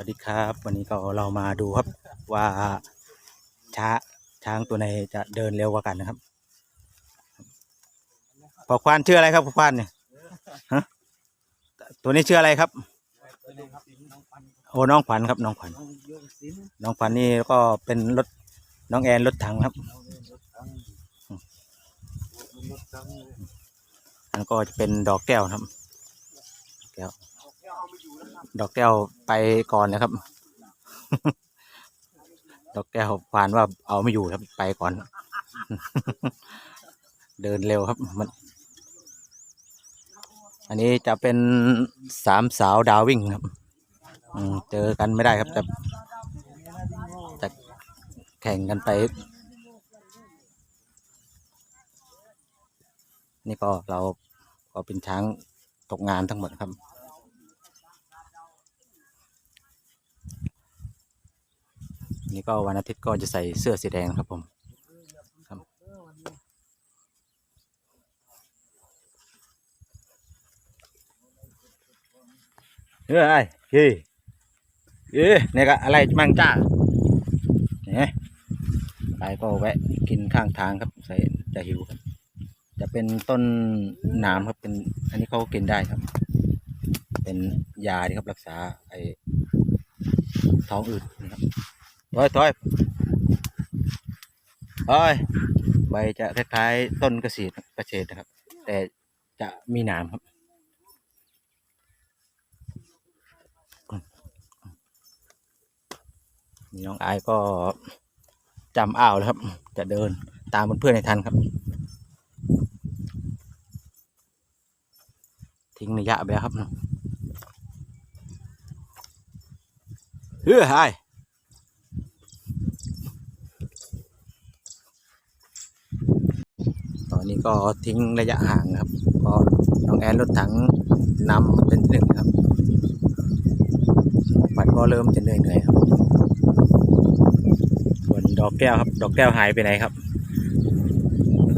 วัสดีครับ วันนี้ก็เรามาดูครับว่าช้าช้างตัวไหนจะเดินเร็วกว่ากันนะครับพอควานชื่ออะไรครับพอควานเนี่ยฮะตัวนี้ชื่ออะไรครับโอ้น้องขวัญครับน้องขวัญน้องขวัญนี่ก็เป็นรถน้องแอนรถถังครับอันก็จะเป็นดอกแก้วครับแก้ว ดอกแก้วไปก่อนนะครับ ดอกแก้วควานว่าเอาไม่อยู่ครับไปก่อน เดินเร็วครับมันอันนี้จะเป็นสามสาวดาววิ่งครับเจอกันไม่ได้ครับจะจะแข่งกันไป นี่ก็เราก็เป็นช้างตกงานทั้งหมดครับ นี่ก็วันอาทิตย์ก็จะใส่เสื้อสีแดงครับผมครับเฮ้ยไอ้เฮ้ยเอ๊ะนี่ก็อะไรมังจ้าเนี่ยไปก็แวะกินข้างทางครับใส่จะหิวครับ จะเป็นต้นหนามครับเป็น อันนี้เขากินได้ครับ เป็นยาที่ครับรักษาไอ้ท้องอืดนะครับ ถอยถอยถอยใบจะคล้ายๆต้นกระสีกระเฉดนะครับ แต่จะมีหนามครับนี่น้องอายก็จำอ้าวแล้วครับ จะเดินตามเพื่อนๆให้ทันครับ ทิ้งระยะไปแล้วครับเฮ้ยไอาย ตอ นี้ก็ทิ้งระยะห่างครับก็น้องแอนรถถังนำเป็นที่หนึ่งครับปัดก็เริ่มจะเหนื่อยเหนื่อยๆครับส่วนดอกแก้วครับ ดอกแก้วหายไปไหนครับ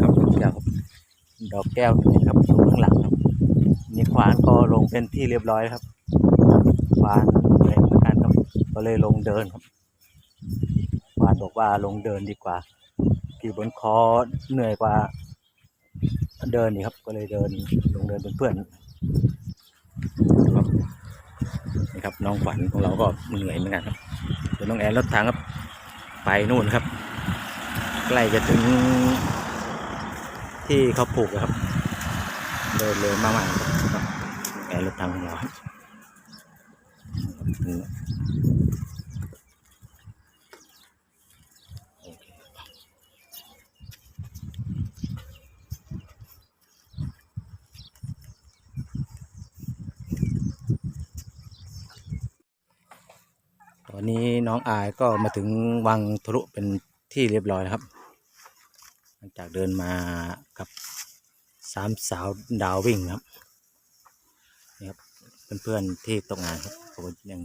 ครับดอกแก้วครับดอกแก้วเหนื่อยครับอยู่ข้างหลังครับนี่ควานก็ลงเป็นที่เรียบร้อยครับควานเหนื่อยเหมือนกันครับก็เลยลงเดินครับควานบอกว่าลงเดินดีกว่าขี่บนคอเหนื่อยกว่า เดินนี่ครับ ก็เลยเดินลงเดินเป็นเพื่อนครับนี่ครับน้องขวัญของเราก็เหนื่อยเหมือนกันครับส่วน้องแอนรถทางครับ ไปนู่นครับ ใกล้จะถึงที่เขาปลูกครับ เดินเลยมากๆครับแอนรถทางของเราครับ ตอนนี้น้องอายก็มาถึงวังทะลุเป็นที่เรียบร้อยแล้วครับ หลังจากเดินมากับสามสาวดาววิ่งนะครับนี่ครับเพื่อนๆที่ตกงานครับเขายัง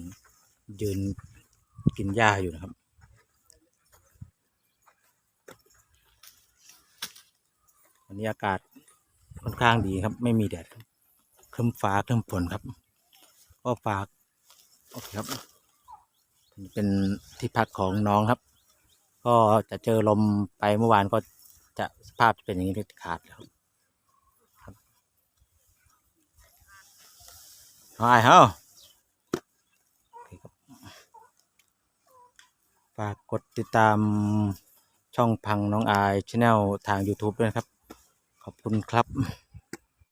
ยืนกินหญ้าอยู่นะครับวันนี้อากาศค่อนข้างดีครับ ไม่มีแดดครึ้มฟ้าครึ้มฝนครับ ก็ฝาก โอเคครับ เป็นที่พักของน้องครับ ก็จะเจอลมไปเมื่อวานก็จะสภาพจะเป็นอย่างนี้เลยขาดแล้วครับไอ้เฮ้าฝากกดติดตามช่องพังน้องอายช anel ทาง YouTube ด้วยนะครับ ขอบคุณครับ